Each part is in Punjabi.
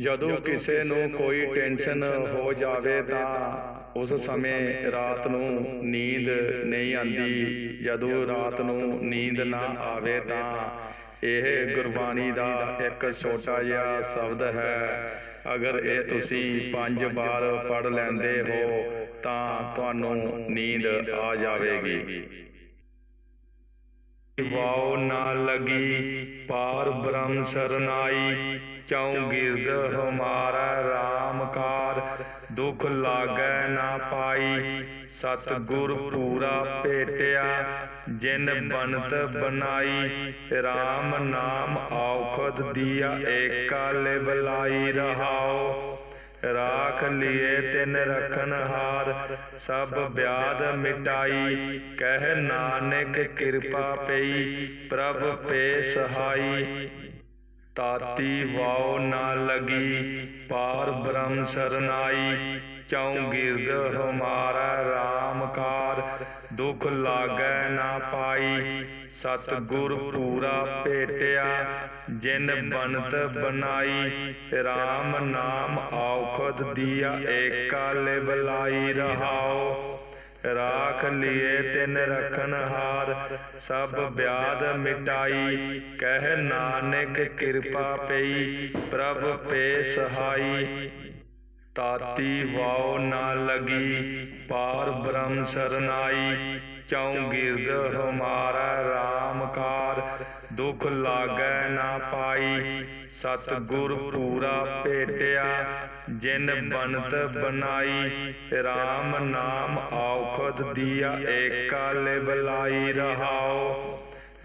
ਜਦੋਂ ਕਿਸੇ ਨੂੰ ਕੋਈ ਟੈਨਸ਼ਨ ਹੋ ਜਾਵੇ ਤਾਂ ਉਸ ਸਮੇਂ ਰਾਤ ਨੂੰ ਨੀਂਦ ਨਹੀਂ ਆਉਂਦੀ। ਜਦੋਂ ਰਾਤ ਨੂੰ ਨੀਂਦ ਨਾ ਆਵੇ ਤਾਂ ਇਹ ਗੁਰਬਾਣੀ ਦਾ ਇੱਕ ਛੋਟਾ ਜਿਹਾ ਸ਼ਬਦ ਹੈ। ਅਗਰ ਇਹ ਤੁਸੀਂ ਪੰਜ ਵਾਰ ਪੜ ਲੈਂਦੇ ਹੋ ਤਾਂ ਤੁਹਾਨੂੰ ਨੀਂਦ ਆ ਜਾਵੇਗੀ। ਵਾਉ ਨਾ ਲਗੀ ਪਾਰ ਬ੍ਰਹਮ ਸਰਨਾਈ। ਚਉ ਗਿਰਦ ਹਮਾਰਾ RAM ਕਾਰ, ਦੁਖ ਲਾਗੈ ਨਾ ਪਾਈ। ਸਤ ਗੁਰ ਪੂਰਾ ਭੇਟਿਆ, ਜਿਨ ਬਨਤ ਬਨਾਈ RAM ਨਾਮ ਔਖਦ ਦੀਆ ਏਕਾ ਲਿਵ ਲਾਈ ਰਹਾਓ। ਰਾਖ ਲਿਏ ਤਿਨ ਰਖਨ ਹਾਰ, ਸਭ ਬਿਆਦ ਮਿਟਾਈ। ਕਹਿ ਨਾਨਕ ਕਿਰਪਾ ਪਈ, ਪ੍ਰਭ ਪੇ ਸਹਾਈ। ਤਾਤੀ ਵਾਉ ਨਾ ਲਗੀ, ਪਾਰ ਬ੍ਰਹਮ ਸਰਨਾਈ ਚਉ ਗਿਰਦ ਹਮਾਰਾ RAM ਕਾਰ, ਦੁਖ ਲਾਗੈ ਨਾ ਪਾਈ ਸਤ ਗੁਰ ਪੂਰਾ ਭੇਟਿਆ, ਜਿਨ ਬਨਤ ਬਨਾਈ RAM ਨਾਮ ਔਖਦ ਦੀਆ ਏਕਾ ਲਿਵ ਲਾਈ ਰਹਾਓ। ਰਾਖ ਲਿਏ ਤਿਨ ਰਖਨ ਹਾਰ, ਸਭ ਬਿਆਦ ਮਿਟਾਈ, ਕਹਿ ਨਾਨਕ ਕਿਰਪਾ ਪਈ, ਪ੍ਰਭ ਪੇ ਸਹਾਈ ਤਾਤੀ ਵਾਉ ਨਾ ਲਗੀ, ਪਾਰ ਬ੍ਰਹਮ ਸਰਨਾਈ ਚਉ ਗਿਰਦ ਹਮਾਰਾ ਦੁਖ ਲਾਗੈ ਨਾ ਪਾਈ। ਸਤ ਗੁਰ ਪੂਰਾ ਭੇਟਿਆ, ਜਿਨ ਬਨਤ ਬਨਾਈ RAM ਨਾਮ ਔਖਦ ਦੀਆ ਏਕਾ ਲਿਵ ਲਾਈ ਰਹਾਓ।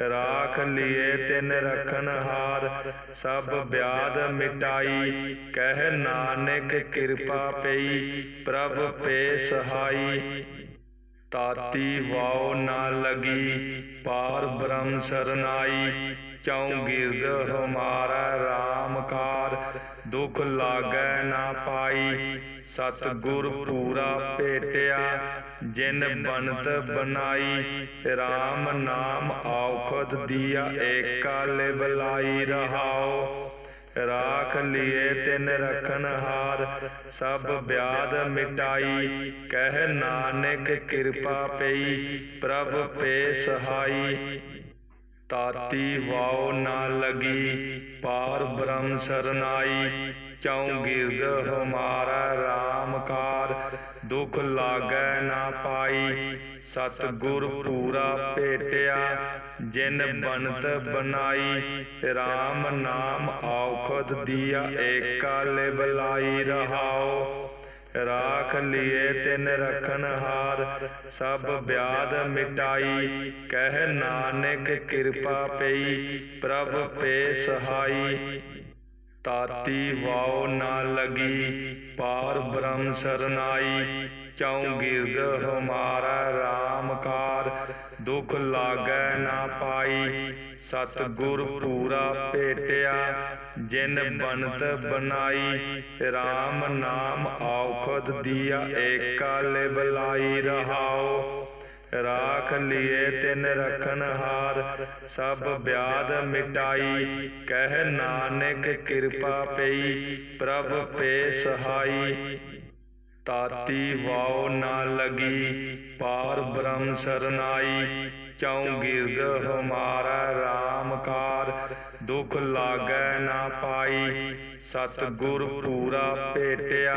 ਰਾਖ ਲਿਏ ਤਿਨ ਰਖਨ ਹਾਰ, ਸਭ ਬਿਆਦ ਮਿਟਾਈ। ਕਹਿ ਨਾਨਕ ਕਿਰਪਾ ਪਈ, ਪ੍ਰਭ ਪੇ ਸਹਾਈ। ਤਾਤੀ ਵਾਉ ਨਾ ਲਗੀ, ਪਾਰ ਬ੍ਰਹਮ ਸਰਨਾਈ, ਚਉ ਗਿਰਦ ਹਮਾਰਾ RAM ਕਾਰ, ਦੁਖ ਲਾਗੈ ਨਾ ਪਾਈ ਸਤ ਗੁਰ ਪੂਰਾ ਭੇਟਿਆ, ਜਿਨ ਬਨਤ ਬਨਾਈ RAM ਨਾਮ ਔਖਦ ਦੀਆ ਏਕਾ ਲਿਵ ਲਾਈ ਰਹਾਓ। ਰਾਖ ਲਿਏ ਤਿਨ ਰਖਨ ਹਾਰ, ਸਭ ਬਿਆਦ ਮਿਟਾਈ, ਕਹਿ ਨਾਨਕ ਕਿਰਪਾ ਪਈ, ਪ੍ਰਭ ਪੇ ਸਹਾਈ ਤਾਤੀ ਵਾਉ ਨਾ ਲਗੀ, ਪਾਰ ਬ੍ਰਹਮ ਸਰਨਾਈ, ਚਉ ਗਿਰਦ ਹਮਾਰਾ RAM ਕਾਰ, ਦੁਖ ਲਾਗੈ ਨਾ ਪਾਈ। ਸਤ ਗੁਰ ਪੂਰਾ ਭੇਟਿਆ ਜਿਨ ਬਨਤ ਬਨਾਈ RAM ਨਾਮ ਔਖਦ ਦਿਆ ਏਕਾ ਲਿਵ ਲਾਈ ਰਹਾਓ। ਰਾਖ ਲਿਏ ਤਿਨ ਰਖਨ ਹਾਰ, ਸਭ ਬਿਆਦ ਮਿਟਾਈ। ਕਹਿ ਨਾਨਕ ਕਿਰਪਾ ਪਈ, ਪ੍ਰਭ ਪੇ ਸਹਾਈ। ਤਾਤੀ ਵਾਉ ਨਾ ਲਗੀ, ਪਾਰ ਬ੍ਰਹਮ ਸਰਨਾਈ ਚਉ ਗਿਰਦ ਹਮਾਰਾ ਦੁਖ ਲਾਗੈ ਨਾ ਪਾਈ। ਸਤ ਗੁਰ ਪੂਰਾ ਭੇਟਿਆ, ਜਿਨ ਬਨਤ ਬਨਾਈ RAM ਨਾਮ ਔਖਦ ਦੀਆ, ਏਕਾ ਲਿਵ ਲਾਈ ਰਹਾਓ। ਰਾਖ ਲਿਏ ਤਿਨ ਰਖਨ ਹਾਰ, ਸਭ ਬਿਆਦ ਮਿਟਾਈ। ਕਹਿ ਨਾਨਕ ਕਿਰਪਾ ਪਈ, ਪ੍ਰਭ ਪੇ ਸਹਾਈ। ਤਾਤੀ ਵਾਉ ਨਾ ਲਗੀ, ਪਾਰ ਬ੍ਰਹਮ ਸਰਨਾਈ। ਚਉ ਗਿਰਦ ਹਮਾਰਾ RAM ਕਾਰ, ਦੁਖ ਲਾਗੈ ਨਾ ਪਾਈ। ਸਤ ਗੁਰ ਪੂਰਾ ਭੇਟਿਆ,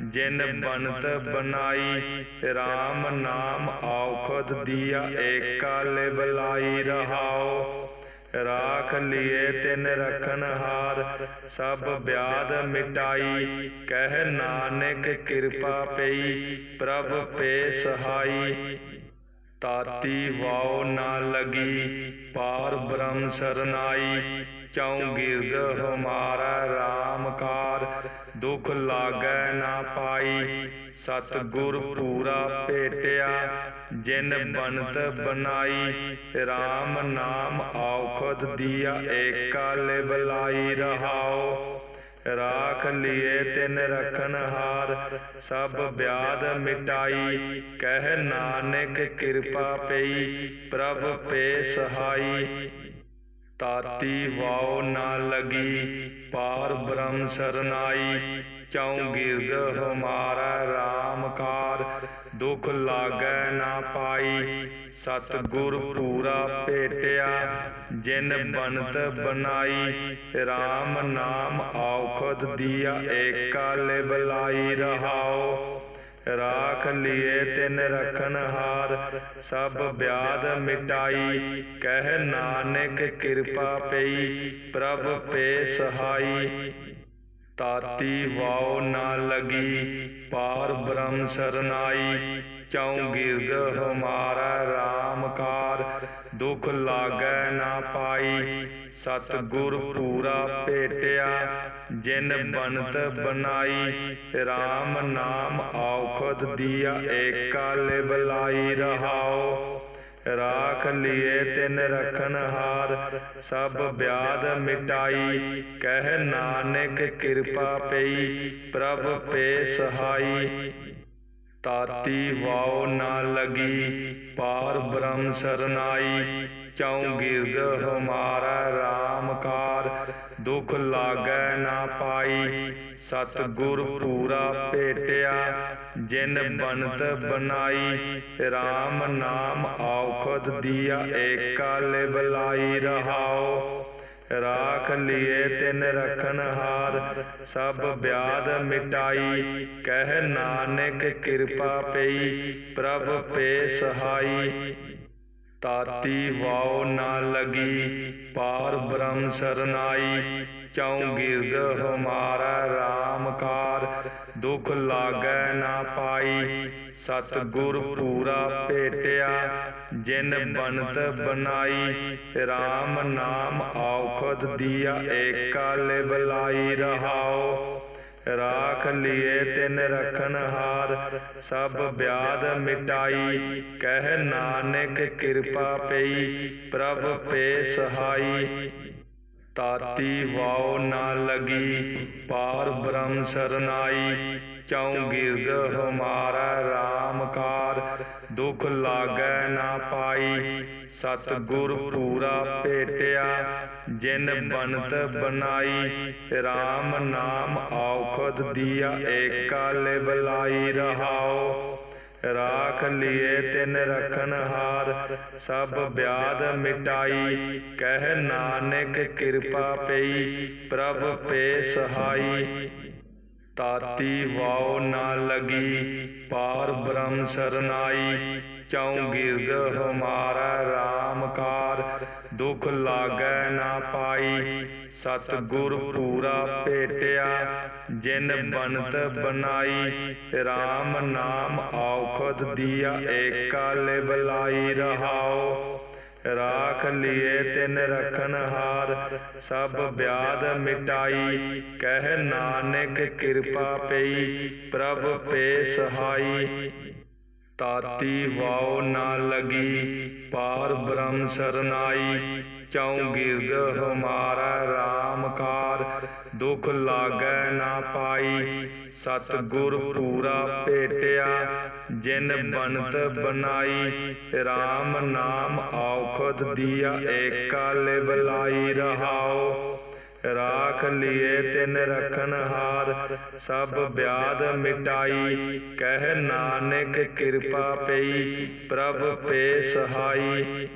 ਜਿਨ ਬਨਤ ਬਨਾਈ RAM ਨਾਮ ਔਖਦ ਦੀਆ ਏਕਾ ਲਿਵ ਲਾਈ ਰਹਾਓ। ਰਾਖ ਲਿਏ ਤਿਨ ਰਖਨ ਹਾਰ, ਸਭ ਬਿਆਦ ਮਿਟਾਈ, ਕਹਿ ਨਾਨਕ ਕਿਰਪਾ ਪਈ, ਪ੍ਰਭ ਪੇ ਸਹਾਈ ਤਾਤੀ ਵਾਉ ਨਾ ਲਗੀ, ਪਾਰ ਬ੍ਰਹਮ ਸਰਨਾਈ, ਚਉ ਗਿਰਦ ਹਮਾਰਾ ਰਾਮਕਾਰ ਦੁਖ ਲਾਗੈ ਨਾ ਪਾਈ। ਸਤ ਗੁਰ ਪੂਰਾ ਭੇਟਿਆ ਜਿਨ ਬਨਤ ਬਨਾਈ RAM ਨਾਮ ਔਖਦ ਦੀਆ ਏਕਾ ਲਿਵ ਲਾਈ ਰਹਾਓ। ਰਾਖ ਲਿਏ ਤਿਨ ਰਖਨ ਹਾਰ, ਸਭ ਬਿਆਦ ਮਿਟਾਈ। ਕਹਿ ਨਾਨਕ ਕਿਰਪਾ ਪਈ, ਪ੍ਰਭ ਪੇ ਸਹਾਈ। ਤਾਤੀ ਵਾਉ ਨਾ ਲਗੀ, ਪਾਰ ਬ੍ਰਹਮ ਸਰਨਾਈ। ਚਉ ਗਿਰਦ ਹਮਾਰਾ RAM ਕਾਰ ਦੁਖ ਲਾਗੈ ਨਾ ਪਾਈ। ਸਤ ਗੁਰ ਪੂਰਾ ਭੇਟਿਆ, ਜਿਨ ਬਨਤ ਬਨਾਈ RAM ਨਾਮ ਔਖਦ ਦੀਆ ਏਕਾ ਲਿਵ ਲਾਈ ਰਹਾਓ। ਰਾਖ ਲਿਏ ਤਿਨ ਰਖਨ ਹਾਰ, ਸਭ ਬਿਆਦ ਮਿਟਾਈ। ਕਹਿ ਨਾਨਕ ਕਿਰਪਾ ਪਈ, ਪ੍ਰਭ ਪੇ ਸਹਾਈ। ਤਾਤੀ ਵਾਉ ਨਾ ਲਗੀ ਪਾਰ ਬ੍ਰਹਮ ਸਰਨਾਈ ਚਉ ਗਿਰਦ ਹਮਾਰਾ RAM ਕਾਰ ਦੁਖ ਲਾਗੈ ਨਾ ਪਾਈ। ਸਤ ਗੁਰ ਪੂਰਾ ਭੇਟਿਆ ਜਿਨ ਬਨਤ ਬਨਾਈ RAM ਨਾਮ ਔਖਦ ਦੀਆ ਏਕਾ ਲਿਵ ਲਾਈ ਰਹਾਓ। ਰਾਖ ਲਿਏ ਤਿਨ ਰਖਨ ਹਾਰ, ਸਭ ਬਿਆਦ ਮਿਟਾਈ। ਕਹਿ ਨਾਨਕ ਕਿਰਪਾ ਪਈ, ਪ੍ਰਭ ਪੇ ਸਹਾਈ। ਤਾਤੀ ਵਾਉ ਨਾ ਲਗੀ, ਪਾਰ ਬ੍ਰਹਮ ਸਰਨਾਈ। ਚਉ ਗਿਰਦ ਹਮਾਰਾ RAM ਕਾਰ ਦੁਖ ਲਾਗੈ ਨਾ ਪਾਈ। ਸਤ ਗੁਰ ਪੂਰਾ ਭੇਟਿਆ, ਜਿਨ ਬਨਤ ਬਨਾਈ RAM ਨਾਮ ਔਖਦ ਦੀਆ ਏਕਾ ਲਿਵ ਲਾਈ ਰਹਾਓ। ਰਾਖ ਲਿਏ ਤਿਨ ਰਖਨ ਹਾਰ, ਸਭ ਬਿਆਦ ਮਿਟਾਈ। ਕਹਿ ਨਾਨਕ ਕਿਰਪਾ ਪਈ, ਪ੍ਰਭ ਪੇ ਸਹਾਈ। ਤਾਤੀ ਵਾਉ ਨਾ ਲਗੀ ਪਾਰ ਬ੍ਰਹਮ ਸਰਨਾਈ ਚਉ ਗਿਰਦ ਹਮਾਰਾ RAM ਕਾਰ, ਦੁਖ ਲਾਗੈ ਨਾ ਪਾਈ। ਸਤ ਗੁਰ ਪੂਰਾ ਭੇਟਿਆ, ਜਿਨ ਬਨਤ ਬਨਾਈ RAM ਨਾਮ ਔਖਦ ਦੀਆ ਏਕਾ ਲਿਵ ਲਾਈ ਰਹਾਓ। ਰਾਖ ਲਿਏ ਤਿਨ ਰਖਨ ਹਾਰ, ਸਭ ਬਿਆਦ ਮਿਟਾਈ। ਕਹਿ ਨਾਨਕ ਕਿਰਪਾ ਪਈ, ਪ੍ਰਭ ਪੇ ਸਹਾਈ। ਤਾਤੀ ਵਾਉ ਨਾ ਲਗੀ, ਪਾਰ ਬ੍ਰਹਮ ਸਰਨਾਈ। ਚਉ ਗਿਰਦ ਹਮਾਰਾ RAM ਕਾਰ, ਦੁਖ ਲਾਗੈ ਨਾ ਪਾਈ। ਸਤ ਗੁਰ ਪੂਰਾ ਭੇਟਿਆ, ਜਿਨ ਬਨਤ ਬਨਾਈ RAM ਨਾਮ ਔਖਦ ਦੀਆ, ਏਕਾ ਲਿਵ ਲਾਈ ਰਹਾਓ। ਰਾਖ ਲਿਏ ਤਿਨ ਰਖਨ ਹਾਰ, ਸਭ ਬਿਆਦ ਮਿਟਾਈ। ਕਹਿ ਨਾਨਕ ਕਿਰਪਾ ਪਈ, ਪ੍ਰਭ ਪੇ ਸਹਾਈ ਤਾਤੀ ਵਾਉ ਨਾ ਲਗੀ, ਪਾਰ ਬ੍ਰਹਮ ਸਰਨਾਈ। ਚਉ ਗਿਰਦ ਹਮਾਰਾ RAM ਕਾਰ ਦੁਖ ਲਾਗੈ ਨਾ ਪਾਈ। ਸਤ ਗੁਰ ਪੂਰਾ ਭੇਟਿਆ, ਜਿਨ ਬਨਤ ਬਨਾਈ RAM ਨਾਮ ਔਖਦ ਦੀਆ ਏਕਾ ਲਿਵ ਲਾਈ ਰਹਾਓ। ਰਾਖ ਲਿਏ ਤਿਨ ਰਖਨ ਹਾਰ, ਸਭ ਬਿਆਦ ਮਿਟਾਈ। ਕਹਿ ਨਾਨਕ ਕਿਰਪਾ ਪਈ, ਪ੍ਰਭ ਪੇ ਸਹਾਈ। ਤਾਤੀ ਵਾਉ ਨਾ ਲਗੀ ਪਾਰ ਬ੍ਰਹਮ ਸਰਨਾਈ। ਚਉ ਗਿਰਦ ਹਮਾਰਾ RAM ਕਾਰ। ਦੁਖ ਲਾਗੈ ਨਾ ਪਾਈ। ਸਤ ਗੁਰ ਪੂਰਾ ਭੇਟਿਆ। ਜਿਨ ਬਨਤ ਬਨਾਈ RAM ਨਾਮ ਔਖਦ ਦੀਆ। ਏਕਾ ਲਿਵ ਲਾਈ ਰਹਾਓ। ਰਾਖ ਲਿਏ ਤਿਨ ਰਖਨ ਹਾਰ, ਸਭ ਬਿਆਦ ਮਿਟਾਈ, ਕਹਿ ਨਾਨਕ ਕਿਰਪਾ ਪਈ, ਪ੍ਰਭ ਪੇ ਸਹਾਈ।